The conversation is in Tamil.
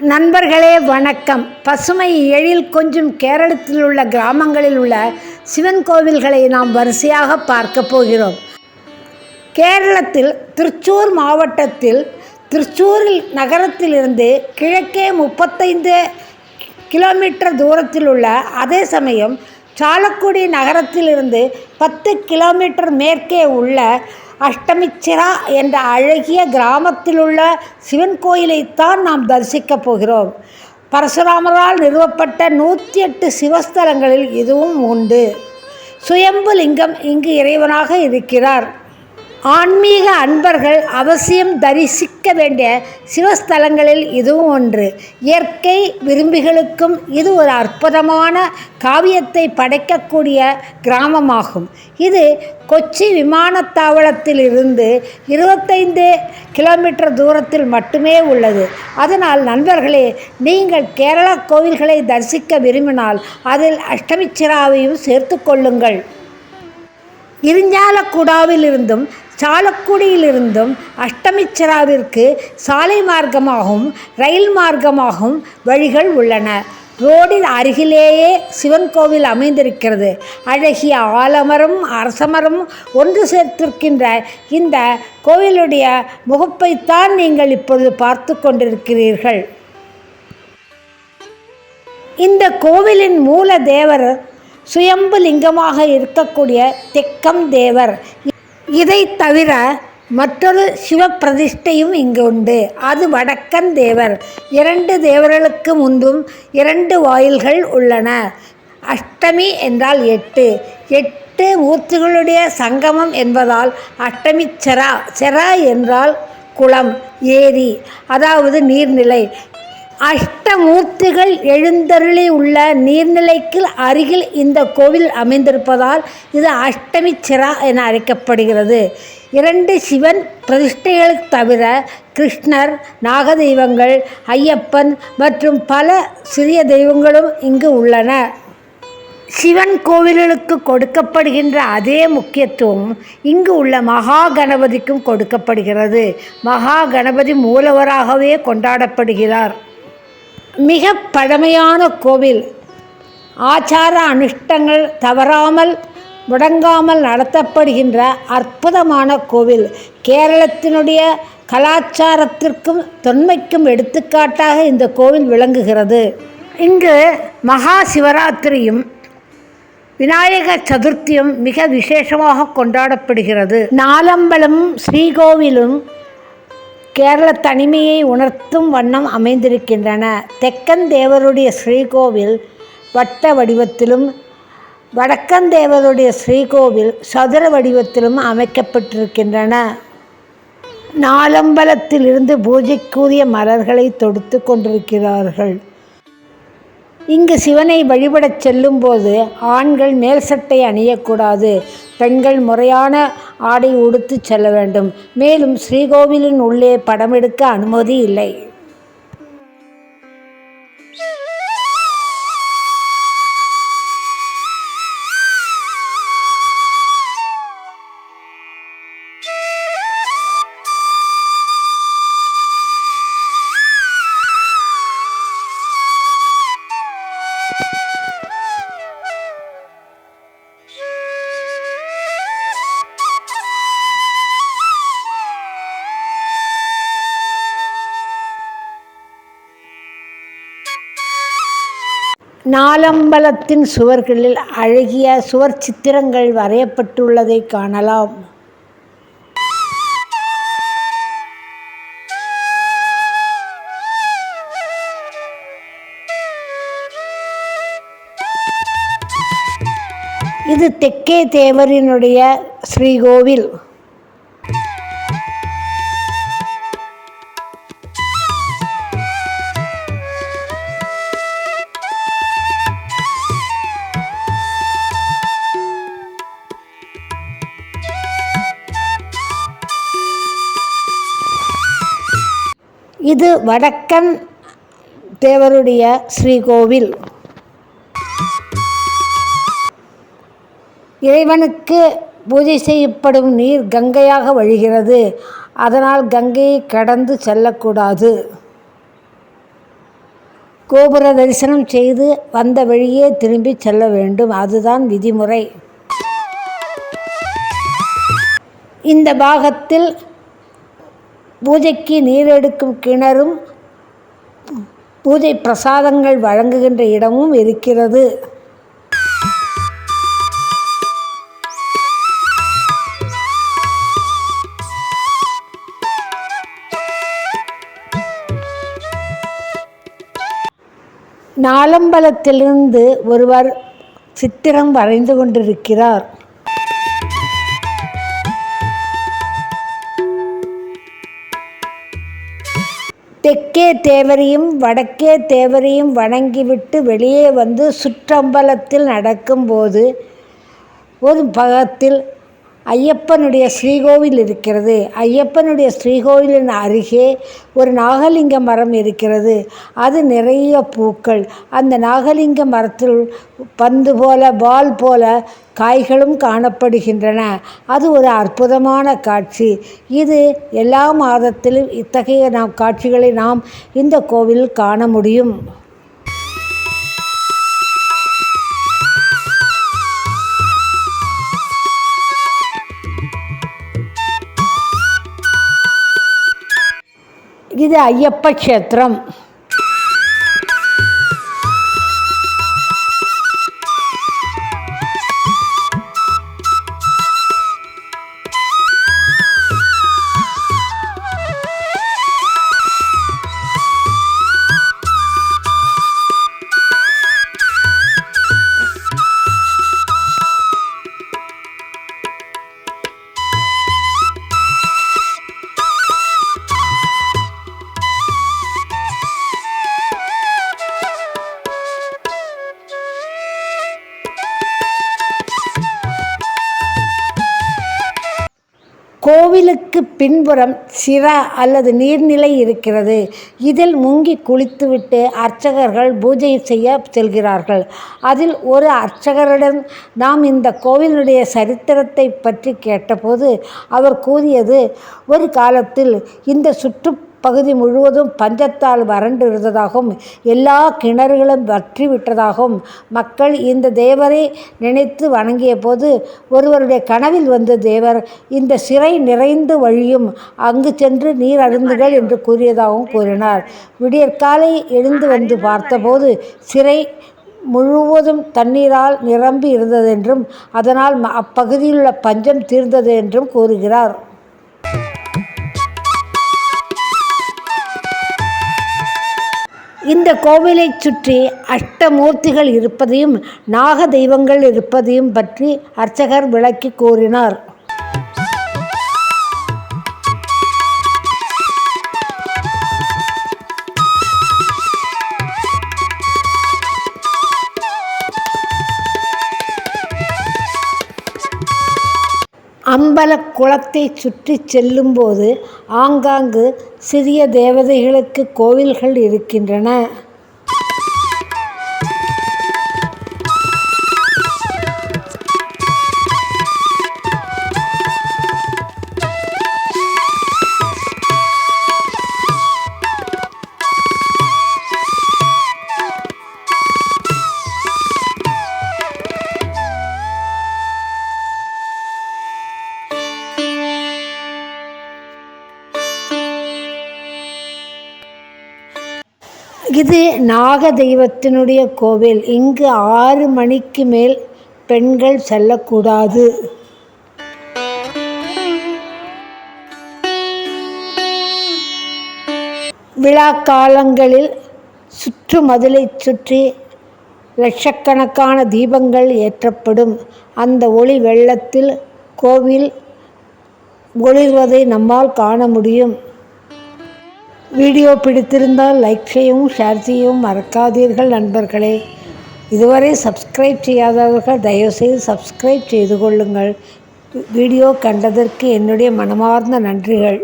நண்பர்களே வணக்கம். பசுமை எழில் கொஞ்சம் கேரளத்தில் உள்ள கிராமங்களில் உள்ள சிவன் கோவில்களை நாம் வரிசையாக பார்க்க போகிறோம். கேரளத்தில் திருச்சூர் மாவட்டத்தில் திருச்சூரில் நகரத்திலிருந்து கிழக்கே முப்பத்தைந்து கிலோமீட்டர் தூரத்தில் உள்ள அதே சமயம் சாலக்குடி நகரத்திலிருந்து பத்து கிலோமீட்டர் மேற்கே உள்ள அஷ்டமிச்சிரா என்ற அழகிய கிராமத்திலுள்ள சிவன் கோயிலைத்தான் நாம் தரிசிக்கப் போகிறோம். பரசுராமரால் நிறுவப்பட்ட நூற்றி எட்டு சிவஸ்தலங்களில் இதுவும் உண்டு. சுயம்பு லிங்கம் இங்கு இறைவனாக இருக்கிறார். ஆன்மீக அன்பர்கள் அவசியம் தரிசிக்க வேண்டிய சிவஸ்தலங்களில் இதுவும் ஒன்று. இயற்கை விரும்பிகளுக்கும் இது ஒரு அற்புதமான காவியத்தை படைக்கக்கூடிய கிராமமாகும். இது கொச்சி விமானத்தாவளத்தில் இருந்து இருபத்தைந்து கிலோமீட்டர் தூரத்தில் மட்டுமே உள்ளது. அதனால் நண்பர்களே நீங்கள் கேரளா கோவில்களை தரிசிக்க விரும்பினால் அதில் அஷ்டமிச்சிராவையும் சேர்த்து கொள்ளுங்கள். இரிஞ்சாலக்குடாவிலிருந்தும் சாலக்குடியிலிருந்தும் அஷ்டமிச்சிராவிற்கு சாலை மார்க்கமாகவும் ரயில் மார்க்கமாகவும் வழிகள் உள்ளன. ரோடின் அருகிலேயே சிவன் கோவில் அமைந்திருக்கிறது. அழகிய ஆலமரம் அரசமரம் ஒன்று சேர்த்திருக்கின்ற இந்த கோவிலுடைய முகப்பைத்தான் நீங்கள் இப்பொழுது பார்த்து கொண்டிருக்கிறீர்கள். இந்த கோவிலின் மூல தேவர் சுயம்பு லிங்கமாக இருக்கக்கூடிய தெக்கம் தேவர். இதை தவிர மற்றொரு சிவப்பிரதிஷ்டையும் இங்கு உண்டு. அது வடக்கன் தேவர். இரண்டு தேவர்களுக்கு முன்பும் இரண்டு வாயில்கள் உள்ளன. அஷ்டமி என்றால் எட்டு. எட்டு மூர்த்திகளுடைய சங்கமம் என்பதால் அஷ்டமி செரா. செரா என்றால் குளம் ஏரி அதாவது நீர்நிலை. அஷ்டமூர்த்திகள் எழுந்தருளி உள்ள நீர்நிலைக்கு அருகில் இந்த கோவில் அமைந்திருப்பதால் இது அஷ்டமி சிரா என அழைக்கப்படுகிறது. இரண்டு சிவன் பிரதிஷ்டைகள் தவிர கிருஷ்ணர் நாகதெய்வங்கள் ஐயப்பன் மற்றும் பல சிறிய தெய்வங்களும் இங்கு உள்ளன. சிவன் கோவில்களுக்கு கொடுக்கப்படுகின்ற அதே முக்கியத்துவம் இங்கு உள்ள மகா கணபதிக்கும் கொடுக்கப்படுகிறது. மகா கணபதி மூலவராகவே கொண்டாடப்படுகிறார். மிக பழமையான கோவில். ஆச்சார அனுஷ்டங்கள் தவறாமல் முடங்காமல் நடத்தப்படுகின்ற அற்புதமான கோவில். கேரளத்தினுடைய கலாச்சாரத்திற்கும் தொன்மைக்கும் எடுத்துக்காட்டாக இந்த கோவில் விளங்குகிறது. இங்கு மகா சிவராத்திரியும் விநாயக சதுர்த்தியும் மிக விசேஷமாக கொண்டாடப்படுகிறது. நாலம்பலம் ஸ்ரீகோவிலும் கேரள தனிமையை உணர்த்தும் வண்ணம் அமைந்திருக்கின்றன. தெக்கன் தேவருடைய ஸ்ரீகோவில் வட்ட வடிவத்திலும் வடக்கன் தேவருடைய ஸ்ரீகோவில் சதுர வடிவத்திலும் அமைக்கப்பட்டிருக்கின்றன. நாலம்பலத்திலிருந்து பூஜைக்குரிய மலர்களை தொடுத்து கொண்டிருக்கிறார்கள். இங்கு சிவனை வழிபடச் செல்லும்போது ஆண்கள் மேல் சட்டை அணியக்கூடாது. பெண்கள் முறையான ஆடை உடுத்து செல்ல வேண்டும். மேலும் ஸ்ரீகோவிலின் உள்ளே படம் எடுக்க அனுமதி இல்லை. நாலம்பலத்தின் சுவர்களில் அழகிய சுவர் சித்திரங்கள் வரையப்பட்டுள்ளதை காணலாம். இது தெக்கே தேவரினுடைய ஸ்ரீகோவில். இது வடக்கன் தேவருடைய ஸ்ரீகோவில். இறைவனுக்கு பூஜை செய்யப்படும் நீர் கங்கையாக வழிகிறது. அதனால் கங்கையை கடந்து செல்லக்கூடாது. கோபுர தரிசனம் செய்து வந்த வழியே திரும்பி செல்ல வேண்டும். அதுதான் விதிமுறை. இந்த பாகத்தில் பூஜைக்கு நீரெடுக்கும் கிணறும் பூஜை பிரசாதங்கள் வழங்குகின்ற இடமும் இருக்கிறது. நாலம்பலத்திலிருந்து ஒருவர் சித்திரம் வரைந்து கொண்டிருக்கிறார். தெற்கே தேவரையும் வடக்கே தேவரையும் வணங்கிவிட்டு வெளியே வந்து சுற்றம்பலத்தில் நடக்கும்போது ஒரு பகத்தில் ஐயப்பனுடைய ஸ்ரீகோவில் இருக்கிறது. ஐயப்பனுடைய ஸ்ரீகோவிலின் அருகே ஒரு நாகலிங்க மரம் இருக்கிறது. அது நிறைய பூக்கள். அந்த நாகலிங்க மரத்தில் பந்து போல பால் போல காய்களும் காணப்படுகின்றன. அது ஒரு அற்புதமான காட்சி. இது எல்லா மாதத்திலும் இத்தகைய நாம் காட்சிகளை நாம் இந்த கோவிலில் காண முடியும். ఇది అయ్యప్ప క్షేత్రం அதற்கு பின்புறம் சிரா அல்லது நீர்நிலை இருக்கிறது. இதில் முங்கி குளித்துவிட்டு அர்ச்சகர்கள் பூஜை செய்ய செல்கிறார்கள். அதில் ஒரு அர்ச்சகரிடம் நாம் இந்த கோவிலுடைய சரித்திரத்தை பற்றி கேட்டபோது அவர் கூறியது ஒரு காலத்தில் இந்த சுற்று பகுதி முழுவதும் பஞ்சத்தால் வறண்டு இருந்ததாகவும் எல்லா கிணறுகளும் வற்றி விட்டதாகவும் மக்கள் இந்த தேவரை நினைத்து வணங்கிய போது ஒருவருடைய கனவில் வந்த தேவர் இந்த சிறை நிறைந்து வழியும் அங்கு சென்று நீர் அருந்துகள் என்று கூறியதாகவும் கூறினார். விடியற்காலை எழுந்து வந்து பார்த்தபோது சிறை முழுவதும் தண்ணீரால் நிரம்பி இருந்ததென்றும் அதனால் அப்பகுதியில் உள்ள பஞ்சம் தீர்ந்தது என்றும் கூறுகிறார். இந்த கோவிலைச் சுற்றி அஷ்டமூர்த்திகள் இருப்பதையும் நாக தெய்வங்கள் இருப்பதையும் பற்றி அர்ச்சகர் விளக்கி கூறினார். அம்பல குளத்தை சுற்றி செல்லும்போது ஆங்காங்கு சிறிய தேவதைகளுக்கு கோவில்கள் இருக்கின்றன. இது நாக தெய்வத்தினுடைய கோவில். இங்கு ஆறு மணிக்கு மேல் பெண்கள் செல்லக்கூடாது. விழா காலங்களில் சுற்று மதிலை சுற்றி லட்சக்கணக்கான தீபங்கள் ஏற்றப்படும். அந்த ஒளி வெள்ளத்தில் கோவில் ஒளிர்வதை நம்மால் காண முடியும். வீடியோ பிடித்திருந்தால் லைக் செய்யவும் ஷேர் செய்யவும் மறக்காதீர்கள் நண்பர்களே. இதுவரை சப்ஸ்கிரைப் செய்யாதவர்கள் தயவுசெய்து சப்ஸ்கிரைப் செய்து கொள்ளுங்கள். வீடியோ கண்டதற்கு என்னுடைய மனமார்ந்த நன்றிகள்.